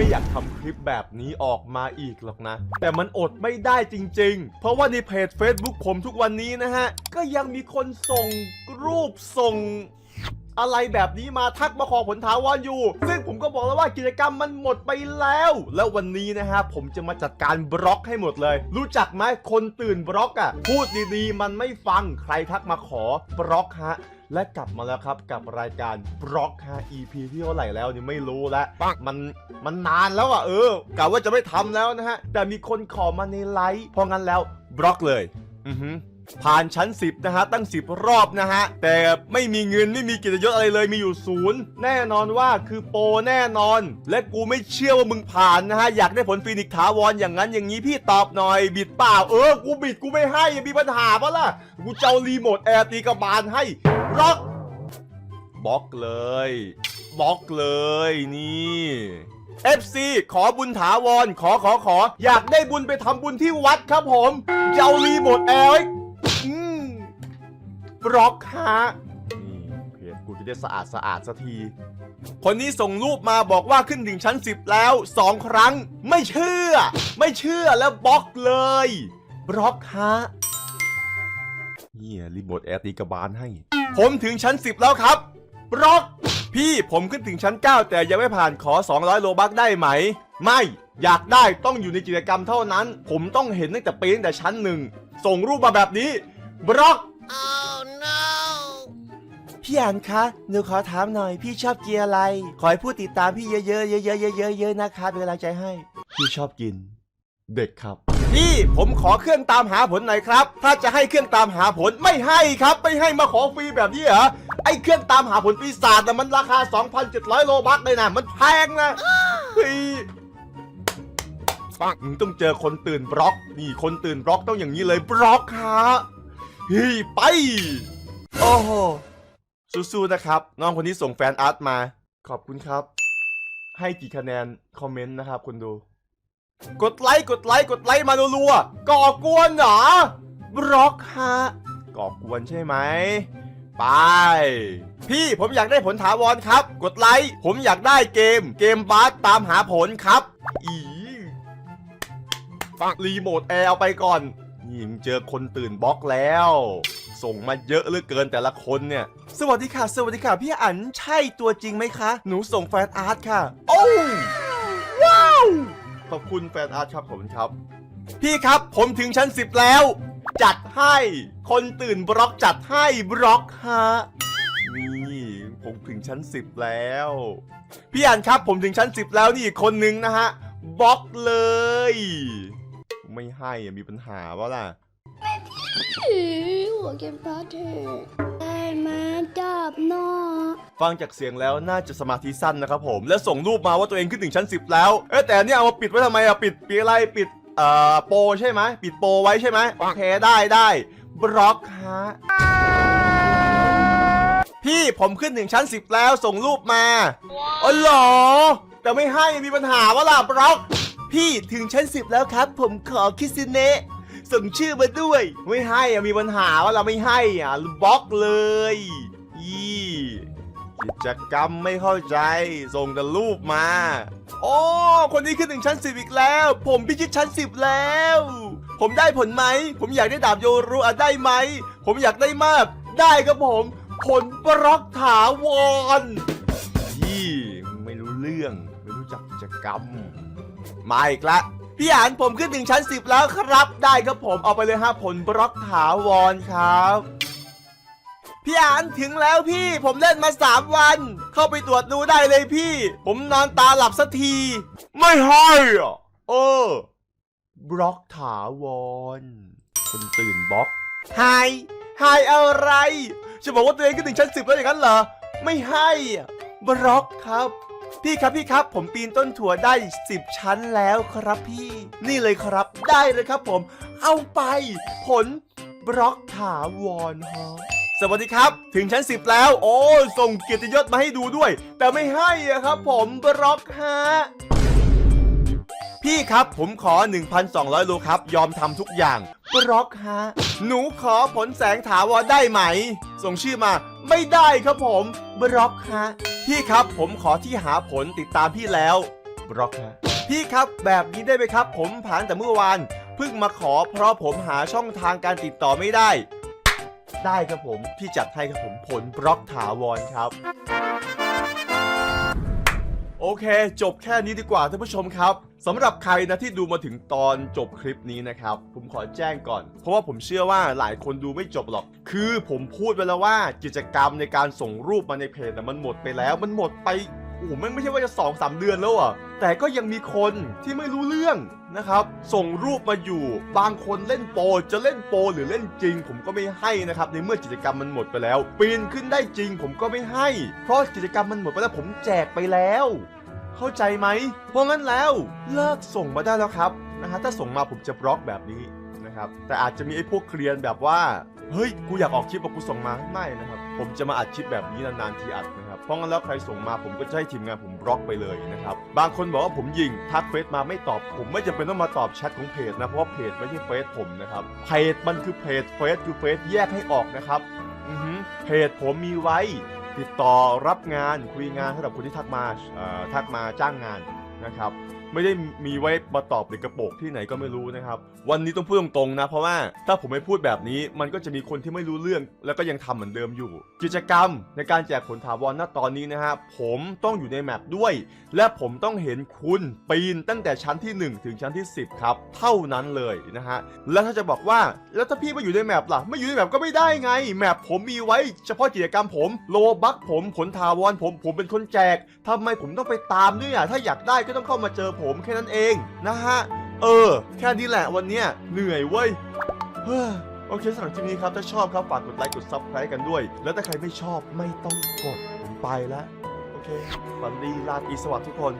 ไม่อยากทำคลิปแบบนี้ออกมาอีกหรอกนะ แต่มันอดไม่ได้จริง ๆ เพราะว่าในเพจ Facebook ผมทุกวันนี้นะฮะ ก็ยังมีคนส่งรูปส่งอะไรแบบนี้มาทักมาขอผลถาวรอยู่ ซึ่งผมก็บอกแล้วว่ากิจกรรมมันหมดไปแล้ว แล้ววันนี้นะฮะผมจะมาจัดการบล็อกให้หมดเลย รู้จักไหมคนตื่นบล็อกอะ่ะ พูดดีๆ มันไม่ฟังใครทักมาขอบล็อกฮะ และกลับมาแล้วครับกับรายการบล็อกฮะ EP ที่เท่าไหร่แล้วนี่ไม่รู้แล้วมันมันนานแล้วอะเออกะว่าจะไม่ทำแล้วนะฮะ แต่มีคนขอมาในไลฟ์เพราะงั้นแล้วบล็อกเลย อือฮึ ผ่านชั้น 10 นะฮะ ตั้ง 10 รอบนะฮะ แต่ไม่มีเงินไม่มีกิจยศอะไรเลยมีอยู่ศูนย์แน่นอนว่าคือโปรแน่นอน และกูไม่เชื่อว่ามึงผ่านนะฮะ อยากได้ผลฟินิกถาวรอย่างนั้นอย่างนี้พี่ตอบหน่อย บิดเปล่าเออ กูบิดกูไม่ให้มีปัญหาปะล่ะ กูเจะเอารีโมทแอร์ตีกระบาลให้บล็อกบล็อกเลยบล็อกเลยนี่ FC ขอบุญถาวร ขอขอขอ อยากได้บุญไปทำบุญที่วัดครับผม เจะเอารีโมทแอร์ บล็อกฮะนี่เพจกูจะได้สะอาดสะอาดสักที คนนี้ส่งรูปมาบอกว่าขึ้นถึงชั้น 10 แล้ว 2 ครั้ง ไม่เชื่อ ไม่เชื่อแล้วบล็อกเลยบล็อกฮะเนี่ยรีโมทแอร์ตีกระบาลให้ ผมถึงชั้น 10 แล้วครับบล็อก พี่ผมขึ้นถึงชั้น 9 แต่ยังไม่ผ่านขอ 200 โลบักได้ไหม ไม่อยากได้ต้องอยู่ในกิจกรรมเท่านั้น ผมต้องเห็นตั้งแต่ปีตั้งแต่ชั้นหนึ่ง ส่งรูปมาแบบนี้บล็อก Oh! พี่อันคะหนูขอถามหน่อยพี่ชอบกินอะไร ขอให้ผู้ติดตามพี่เยอะๆเยอะๆเยอะๆเยอะๆนะคะเป็นกำลังใจให้ พี่ชอบกิน เด็กครับ พี่ผมขอเครื่องตามหาผลหน่อยครับ ถ้าจะให้เครื่องตามหาผลไม่ให้ครับไม่ให้มาขอฟรีแบบนี้เหรอไอ้เครื่องตามหาผลปีศาจน่ะมันราคา 2,700 โลบัคเลยนะมันแพงนะเฮ้ยมึงต้องเจอคนตื่นบล็อก นี่คนตื่นบล็อกต้องอย่างนี้เลยบล็อกฮะเฮ้ยไป โอ้โห สู้ๆนะครับ น้องคนนี้ส่งแฟนอาร์ตมา ขอบคุณครับ ให้กี่คะแนน คอมเมนต์นะครับคุณดู กดไลค์กดไลค์กดไลค์มารัวๆก่อกวนเหรอบล็อกฮะก่อกวนใช่ไหมไป พี่ผมอยากได้ผลถาวรครับ กดไลค์ผมอยากได้เกม เกมบาสตามหาผลครับ อีฟักรีโมทแอร์เอาไปก่อนนี่มึงเจอคนตื่นบล็อกแล้ว ส่งมาเยอะเหลือเกินแต่ละคนเนี่ย สวัสดีค่ะ สวัสดีค่ะ พี่อั๋นใช่ตัวจริงไหมคะ หนูส่งแฟนอาร์ตค่ะ โอ้ว้าว ขอบคุณแฟนอาร์ตครับผมครับ พี่ครับผมถึงชั้น10แล้ว จัดให้ คนตื่นบล็อกจัดให้บล็อกฮะนี่ผมถึงชั้น10แล้ว พี่อันครับผมถึงชั้น10แล้วนี่อีกคนนึงนะฮะบล็อกเลย ไม่ให้อะมีปัญหาวะล่ะ หัวเกมพาเธอได้มาจับนอฟังจากเสียงแล้วน่าจะสมาธิสั้นนะครับผม และส่งรูปมาว่าตัวเองขึ้นถึงชั้น 10 แล้ว เอ้ยแต่เนี่ยเอามาปิดไว้ทำไมอะปิดปิดอะไรปิดเอ่อโปรใช่ไหมปิดโปรไว้ใช่ไหมโอเคได้ได้บล็อกฮะพี่ผมขึ้นถึงชั้น 10 แล้วส่งรูปมาอ๋อเหรอ แต่ไม่ให้มีปัญหาวะล่ะบล็อก พี่ถึงชั้น 10 แล้วครับ ผมขอคิสเนะ ส่งชื่อมาด้วย ไม่ให้อะมีปัญหาว่าเราไม่ให้อะบล็อกเลยยี่กิจกรรมไม่เข้าใจ ส่งแต่รูปมาโอ้คนนี้ขึ้นถึงชั้น10อีกแล้ว ผมพิชิตชั้น10แล้ว ผมได้ผลไหม ผมอยากได้ดาบโยรุอะได้ไหม ผมอยากได้มาก ได้ครับผม ผลบล็อกถาวรยี่ไม่รู้เรื่อง ไม่รู้จักกิจกรรม มาอีกและ พี่อ่านผมขึ้นถึงชั้น10แล้วครับ ได้ครับผมเอาไปเลยฮะผลบล็อกถาวรครับ พี่อ่านถึงแล้วพี่ ผมเล่นมา3วัน เข้าไปตรวจดูได้เลยพี่ ผมนอนตาหลับสักที ไม่ให้อะเออบล็อกถาวรคนตื่นบล็อกไฮไฮอะไรจะบอกว่าตัวเองขึ้นถึงชั้น10แล้วอย่างนั้นเหรอ ไม่ให้อะบล็อกครับ พี่ครับพี่ครับ ผมปีนต้นถั่วได้ 10 ชั้นแล้วครับพี่ นี่เลยครับได้เลยครับผม เอาไป ผลบล็อกถาวรฮะสวัสดีครับ ถึงชั้น 10 แล้ว โอ้ส่งเกียรติยศมาให้ดูด้วย แต่ไม่ให้อะครับ ผมบล็อกฮะพี่ครับผมขอ 1,200โลครับ ยอมทำทุกอย่างบล็อกฮะหนูขอผลแสงถาวรได้ไหม ส่งชื่อมา ไม่ได้ครับผมบล็อกฮะ พี่ครับผมขอที่หาผลติดตามพี่แล้วบล็อกฮะพี่ครับแบบนี้ได้ไหมครับ ผมผ่านแต่เมื่อวานเพิ่งมาขอเพราะผมหาช่องทางการติดต่อไม่ได้ ได้ครับผมพี่จัดให้ครับผมผลบล็อกถาวรครับ โอเค จบแค่นี้ดีกว่าท่านผู้ชมครับสำหรับใครนะที่ดูมาถึงตอนจบคลิปนี้นะครับ ผมขอแจ้งก่อน เพราะว่าผมเชื่อว่าหลายคนดูไม่จบหรอก คือผมพูดไปแล้วว่ากิจกรรมในการส่งรูปมาในเพจนะมันหมดไปแล้ว มันหมดไป โอ้โหมันไม่ใช่ว่าจะสองสามเดือนแล้วอะแต่ก็ยังมีคนที่ไม่รู้เรื่องนะครับ ส่งรูปมาอยู่ บางคนเล่นโปจะเล่นโปหรือเล่นจริง ผมก็ไม่ให้นะครับ ในเมื่อกิจกรรมมันหมดไปแล้ว ปีนขึ้นได้จริง ผมก็ไม่ให้ เพราะกิจกรรมมันหมดไปแล้วผมแจกไปแล้ว เข้าใจไหมเพราะงั้นแล้วเลิกส่งมาได้แล้วครับนะฮะถ้าส่งมาผมจะบล็อกแบบนี้นะครับแต่อาจจะมีไอ้พวกเคลียนแบบว่าเฮ้ยกูอยากออกคลิปมากูส่งมาไม่นะครับ ผมจะมาอัดคลิปแบบนี้นานๆทีอัดนะ เพราะงั้นแล้วใครส่งมาผมก็จะให้ทีมงานผมบล็อกไปเลยนะครับ บางคนบอกว่าผมยิงทักเฟซมาไม่ตอบผมไม่จำเป็นต้องมาตอบแชทของเพจนะเพราะว่าเพจไม่ใช่เฟซผมนะครับเพจมันคือเพจเฟซคือเฟซแยกให้ออกนะครับอือเพจผมมีไว้ ติดต่อรับงานคุยงานสำหรับคนที่ทักมาเอ่อทักมาจ้างงานนะครับ ไม่ได้มีไว้มาตอบหรือกระโปกที่ไหนก็ไม่รู้นะครับ วันนี้ต้องพูดตรงๆนะ เพราะว่าถ้าผมไม่พูดแบบนี้มันก็จะมีคนที่ไม่รู้เรื่อง แล้วก็ยังทำเหมือนเดิมอยู่ กิจกรรมในการแจกผลถาวรณตอนนี้นะฮะผมต้องอยู่ในแมปด้วย และผมต้องเห็นคุณปีนตั้งแต่ชั้นที่ 1 ถึงชั้นที่ 10 ครับ เท่านั้นเลยนะฮะแล้วถ้าจะบอกว่าแล้วถ้าพี่ไม่อยู่ในแมปล่ะ ไม่อยู่ในแมปก็ไม่ได้ไง แมปผมมีไว้ เฉพาะกิจกรรมผมโลบักผมผลถาวรผมผมเป็นคนแจกทำไมผมต้องไปตามด้วยอะถ้าอยากได้ก็ต้องเข้ามาเจอผมแค่นั้นเองนะฮะ เออ แค่นี้แหละวันเนี้ยเหนื่อยเว้ยเฮ้อโอเคสำหรับคลิปนี้ครับ ถ้าชอบครับ ฝากกดไลค์กด subscribe กันด้วย แล้วถ้าใครไม่ชอบไม่ต้องกดผมไปแล้ว โอเคฝันดีลาตรีสวัสดิ์ทุกคน